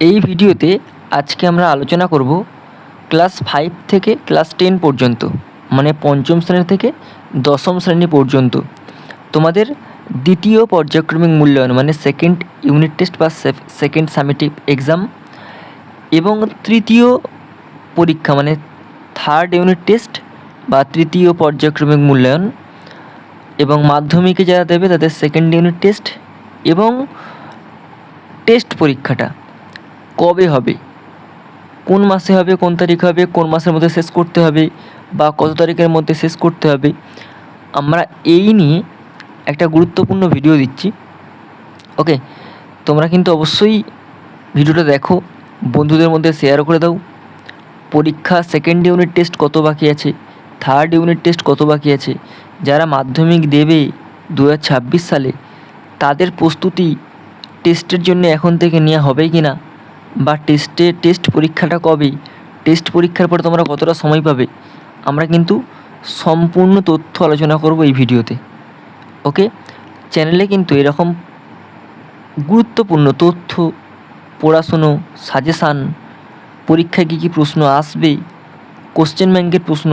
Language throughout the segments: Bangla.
এই ভিডিওতে আজকে আমরা আলোচনা করব ক্লাস ফাইভ থেকে ক্লাস টেন পর্যন্ত মানে পঞ্চম শ্রেণি থেকে দশম শ্রেণি পর্যন্ত। তোমাদের দ্বিতীয় পর্যায়ক্রমিক মূল্যায়ন মানে সেকেন্ড ইউনিট টেস্ট বা সেকেন্ড সামেটিভ এক্সাম এবং তৃতীয় পরীক্ষা মানে থার্ড ইউনিট টেস্ট বা তৃতীয় পর্যায়ক্রমিক মূল্যায়ন এবং মাধ্যমিকে যারা দেবে তাদের সেকেন্ড ইউনিট টেস্ট এবং টেস্ট পরীক্ষাটা। কবে হবে? কোন মাসে হবে, কোন তারিখ হবে, কোন মাসের মধ্যে শেষ করতে হবে বা কত তারিখের মধ্যে শেষ করতে হবে? আমরা এই নিয়ে একটা গুরুত্বপূর্ণ ভিডিও দিচ্ছি। ওকে তোমরা কিন্তু অবশ্যই ভিডিওটা দেখো, বন্ধুদের মধ্যে শেয়ার করে দাও। পরীক্ষা সেকেন্ড ইউনিট টেস্ট কত বাকি আছে? থার্ড ইউনিট টেস্ট কত বাকি আছে? যারা মাধ্যমিক দেবে দু হাজার ছাব্বিশ সালে, তাদের প্রস্তুতি টেস্টের জন্য এখন থেকে নেওয়া হবে কি না বা টেস্টে টেস্ট পরীক্ষাটা কবে? টেস্ট পরীক্ষার পর তোমরা কতটা সময় পাবে? আমরা কিন্তু সম্পূর্ণ তথ্য আলোচনা করব এই ভিডিওতে। ওকে চ্যানেলে কিন্তু এরকম গুরুত্বপূর্ণ তথ্য, পড়াশুনো সাজেশান পরীক্ষায় কী কী প্রশ্ন আসবে কোশ্চেন ব্যাংকের প্রশ্ন,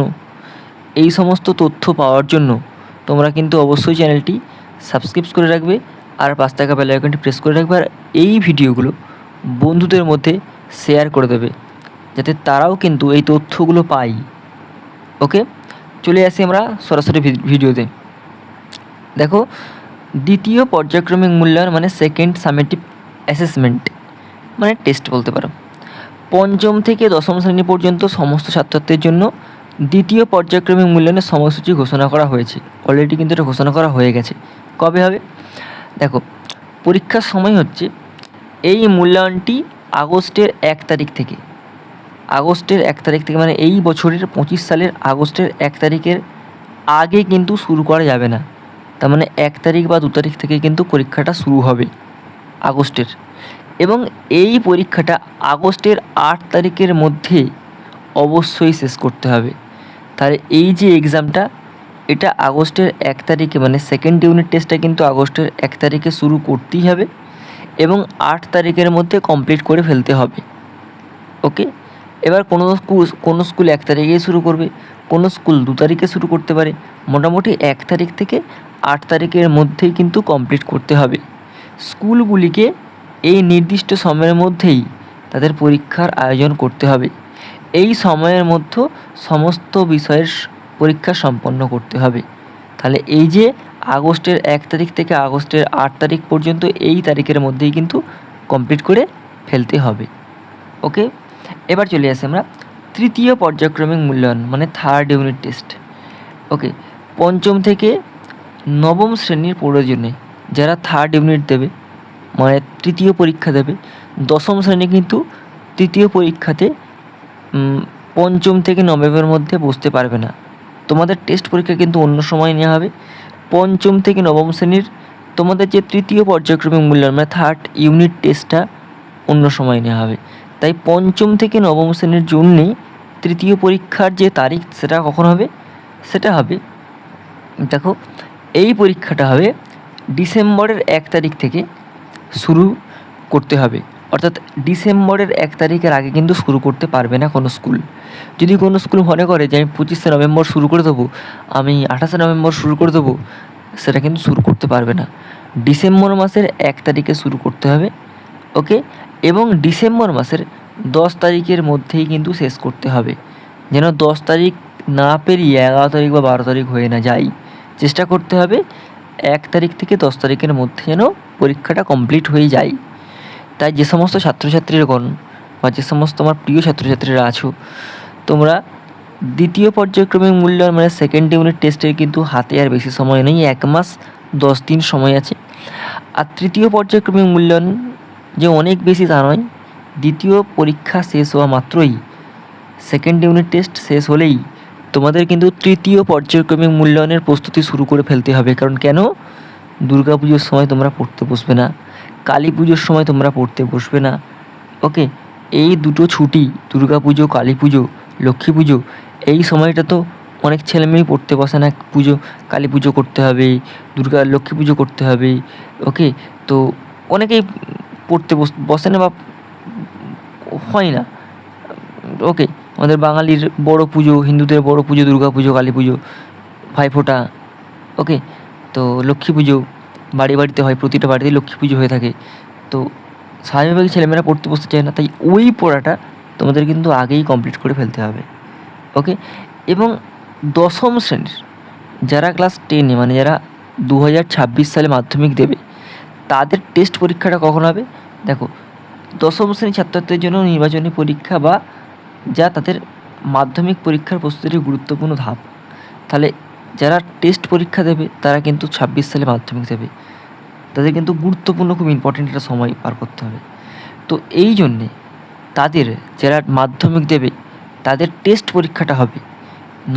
এই সমস্ত তথ্য পাওয়ার জন্য তোমরা কিন্তু অবশ্যই চ্যানেলটি সাবস্ক্রাইব করে রাখবে আর পাঁচ টাকা বেল প্রেস করে রাখবে। আর এই ভিডিওগুলো বন্ধুদের মধ্যে শেয়ার করে দেবে, যাতে তারাও কিন্তু এই তথ্যগুলো পায়। ওকে চলে আসি আমরা সরাসরি ভিডিওতে। দেখো, দ্বিতীয় পর্যায়ক্রমিক মূল্যায়ন মানে সেকেন্ড সামেটিভ অ্যাসেসমেন্ট মানে টেস্ট বলতে পারো। পঞ্চম থেকে দশম শ্রেণি পর্যন্ত সমস্ত ছাত্রছাত্রীর জন্য দ্বিতীয় পর্যায়ক্রমিক মূল্যায়নের সময়সূচি ঘোষণা করা হয়েছে। অলরেডি কিন্তু এটা ঘোষণা করা হয়ে গেছে। কবে হবে? দেখো, পরীক্ষার সময় হচ্ছে এই মূল্যায়নটি আগস্টের এক তারিখ থেকে। আগস্টের এক তারিখ থেকে মানে এই বছরের পঁচিশ সালের আগস্টের এক তারিখের আগে কিন্তু শুরু করা যাবে না। তার মানে এক তারিখ বা দু তারিখ থেকে কিন্তু পরীক্ষাটা শুরু হবে আগস্টের। এবং এই পরীক্ষাটা আগস্টের আট তারিখের মধ্যে অবশ্যই শেষ করতে হবে। তাহলে এই যে এক্সামটা, এটা আগস্টের এক তারিখে মানে সেকেন্ড ইউনিট টেস্টটা কিন্তু আগস্টের এক তারিখে শুরু করতেই হবে। এবং আট তারিখের মধ্যে কমপ্লিট করে ফেলতে হবে। ওকে এবার কোনো স্কুল কোনো স্কুল এক তারিখেই শুরু করবে, কোনো স্কুল দু তারিখে শুরু করতে পারে। মোটামুটি এক তারিখ থেকে আট তারিখের মধ্যেই কিন্তু কমপ্লিট করতে হবে। স্কুলগুলিকে এই নির্দিষ্ট সময়ের মধ্যেই তাদের পরীক্ষার আয়োজন করতে হবে। এই সময়ের মধ্যে সমস্ত বিষয়ের পরীক্ষা সম্পন্ন করতে হবে। তাহলে এই যে আগস্টের এক তারিখ থেকে আগস্টের আট তারিখ পর্যন্ত এই তারিখের মধ্যেই কিন্তু কমপ্লিট করে ফেলতে হবে। ওকে এবার চলে আসি আমরা। তৃতীয় পর্যায়ক্রমিক মূল্যায়ন মানে থার্ড ইউনিট টেস্ট ওকে পঞ্চম থেকে নবম শ্রেণির প্রয়োজনে যারা থার্ড ইউনিট দেবে মানে তৃতীয় পরীক্ষা দেবে, দশম শ্রেণি কিন্তু তৃতীয় পরীক্ষাতে পঞ্চম থেকে নবমের মধ্যে বসতে পারবে না। তোমাদের টেস্ট পরীক্ষা কিন্তু অন্য সময় নেওয়া হবে। পঞ্চম থেকে নবম শ্রেণির তোমাদের যে তৃতীয় পর্যায়ক্রমিক মূল্যায়ন মানে থার্ড ইউনিট টেস্টটা অন্য সময় নেওয়া হবে। তাই পঞ্চম থেকে নবম শ্রেণির জন্যে তৃতীয় পরীক্ষার যে তারিখ সেটা কখন হবে? সেটা হবে, দেখো, এই পরীক্ষাটা হবে ডিসেম্বরের এক তারিখ থেকে শুরু করতে হবে। অর্থাৎ ডিসেম্বরের এক তারিখের আগে কিন্তু শুরু করতে পারবে না কোনো স্কুল। যদি কোনো স্কুল মনে করে যে আমি পঁচিশে নভেম্বর শুরু করে দেবো, আমি আঠাশে নভেম্বর শুরু করে দেবো, সেটা কিন্তু শুরু করতে পারবে না। ডিসেম্বর মাসের এক তারিখে শুরু করতে হবে, ওকে? এবং ডিসেম্বর মাসের দশ তারিখের মধ্যেই কিন্তু শেষ করতে হবে। যেন দশ তারিখ না পেরিয়ে এগারো তারিখ বা বারো তারিখ হয়ে না যায় চেষ্টা করতে হবে এক তারিখ থেকে দশ তারিখের মধ্যে যেন পরীক্ষাটা কমপ্লিট হয়ে যায়। তাই যে সমস্ত ছাত্রছাত্রীগণ বা যে সমস্ত আমার প্রিয় ছাত্রছাত্রীরা আছো তোমরা দ্বিতীয় পর্যায়ক্রমিক মূল্যায়ন মানে সেকেন্ড ইউনিট টেস্টের কিন্তু হাতে আর বেশি সময় নেই, এক মাস দশ দিন সময় আছে। আর তৃতীয় পর্যায়ক্রমিক মূল্যায়ন যে অনেক বেশি তা নয়, দ্বিতীয় পরীক্ষা শেষ হওয়া মাত্রই সেকেন্ড ইউনিট টেস্ট শেষ হলেই তোমাদের কিন্তু তৃতীয় পর্যায়ক্রমিক মূল্যায়নের প্রস্তুতি শুরু করে ফেলতে হবে। কারণ কেন? দুর্গা পুজোর সময় তোমরা পড়তে বসবে না, কালী পুজোর সময় তোমরা পড়তে বসবে না। ওকে এই দুটো ছুটি, দুর্গা পুজো, কালী পুজো লক্ষ্মী পুজো। এই সময়টা তো অনেক ছেলে ছেলেমেয়েই পড়তে বসে না। পুজো, কালী পুজো করতে হবে, দুর্গা, লক্ষ্মী পুজো করতে হবে, ওকে? তো অনেকেই পড়তে বস- বসে না বা হয় না। ওকে? আমাদের বাঙালির বড় পুজো, হিন্দুদের বড় পুজো, দুর্গা পুজো, কালী পুজো ভাইফোঁটা ওকে? তো লক্ষ্মী পুজো বাড়ি বাড়িতে হয়, প্রতিটা বাড়িতে লক্ষ্মী পুজো হয়ে থাকে। তো স্বাভাবিকভাবে ছেলেমেয়েরা পড়তে বসতে চায় না, তাই ওই পড়াটা তোমাদের কিন্তু আগেই কমপ্লিট করে ফেলতে হবে ওকে এবং দশম শ্রেণির যারা ক্লাস টেনে মানে যারা দু হাজার ছাব্বিশ সালে মাধ্যমিক দেবে, তাদের টেস্ট পরীক্ষাটা কখন হবে? দেখো, দশম শ্রেণির ছাত্রছাত্রীদের জন্য নির্বাচনী পরীক্ষা বা যা তাদের মাধ্যমিক পরীক্ষার প্রস্তুতির গুরুত্বপূর্ণ ধাপ, তাহলে যারা টেস্ট পরীক্ষা দেবে, তারা কিন্তু ছাব্বিশ সালে মাধ্যমিক দেবে। তাদের কিন্তু গুরুত্বপূর্ণ, খুব ইম্পর্টেন্ট একটা সময় পার করতে হবে। তো এই জন্যে তাদের যারা মাধ্যমিক দেবে, তাদের টেস্ট পরীক্ষাটা হবে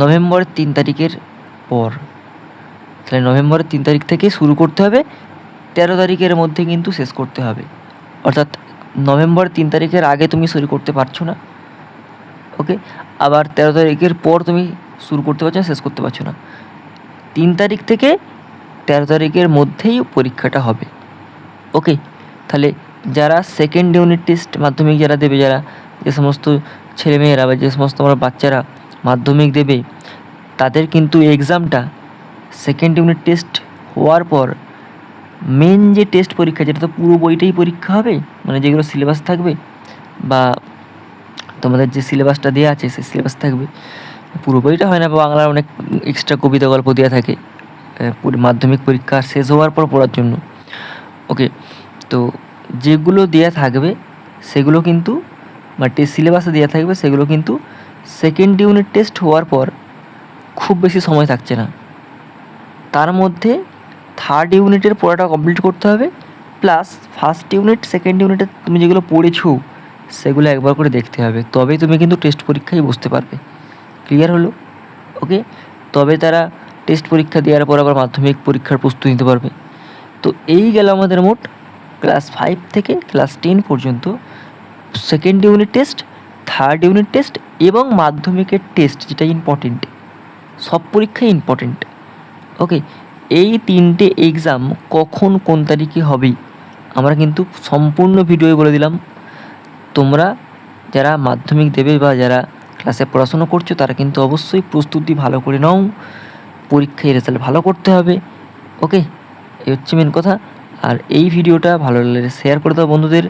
নভেম্বরের তিন তারিখের পর। তাহলে নভেম্বরের তিন তারিখ থেকে শুরু করতে হবে, তেরো তারিখের মধ্যে কিন্তু শেষ করতে হবে। অর্থাৎ নভেম্বর তিন তারিখের আগে তুমি শুরু করতে পারছ না। ওকে আবার তেরো তারিখের পর তুমি শুরু করতে পারছ না, শেষ করতে পারছ না। তিন তারিখ থেকে তেরো তারিখের মধ্যেই পরীক্ষাটা হবে। ওকে তাহলে যারা সেকেন্ড ইউনিট টেস্ট মাধ্যমিক যারা দেবে, যারা যে সমস্ত ছেলেমেয়েরা বা যে সমস্ত আমার বাচ্চারা মাধ্যমিক দেবে, তাদের কিন্তু এক্সামটা সেকেন্ড ইউনিট টেস্ট হওয়ার পর মেন যে টেস্ট পরীক্ষা, যেটা তো পুরো বইটাই পরীক্ষা হবে মানে যেগুলো সিলেবাস থাকবে বা তোমাদের যে সিলেবাসটা দেওয়া আছে, সেই সিলেবাস থাকবে, পুরো বইটা হয় না, বা বাংলার অনেক এক্সট্রা কবিতা গল্প দেওয়া থাকে মাধ্যমিক পরীক্ষা শেষ হওয়ার পর পড়ার জন্য। ওকে তো যেগুলো দেওয়া থাকবে, সেগুলো কিন্তু, বা টেস্ট সিলেবাসে দেওয়া থাকবে, সেগুলো কিন্তু সেকেন্ড ইউনিট টেস্ট হওয়ার পর খুব বেশি সময় থাকছে না। তার মধ্যে থার্ড ইউনিটের পড়াটা কমপ্লিট করতে হবে প্লাস ফার্স্ট ইউনিট সেকেন্ড ইউনিটে তুমি যেগুলো পড়েছো, সেগুলো একবার করে দেখতে হবে। তবেই তুমি কিন্তু টেস্ট পরীক্ষায় বসতে পারবে। ক্লিয়ার হলো? ওকে তবে তারা টেস্ট পরীক্ষা দেওয়ার পর আবার মাধ্যমিক পরীক্ষার প্রস্তুতি নিতে পারবে। তো এই গেল আমাদের মোট ক্লাস ফাইভ থেকে ক্লাস টেন পর্যন্ত second unit test third unit test এবং মাধ্যমিকের টেস্ট যেটা ইম্পর্টেন্ট সব পরীক্ষাই ইম্পর্টেন্ট ওকে এই তিনটে এক্সাম কখন কোন তারিখে হবে, আমরা কিন্তু সম্পূর্ণ ভিডিওয়ে বলে দিলাম। তোমরা যারা মাধ্যমিক দেবে বা যারা ক্লাসে পড়াশোনা করছ, তারা কিন্তু অবশ্যই প্রস্তুতি ভালো করে নাও। পরীক্ষায় রেজাল্ট ভালো করতে হবে ওকে এই হচ্ছে মেন কথা। আর এই ভিডিওটা ভালো লাগলে শেয়ার করে দাও বন্ধুদের।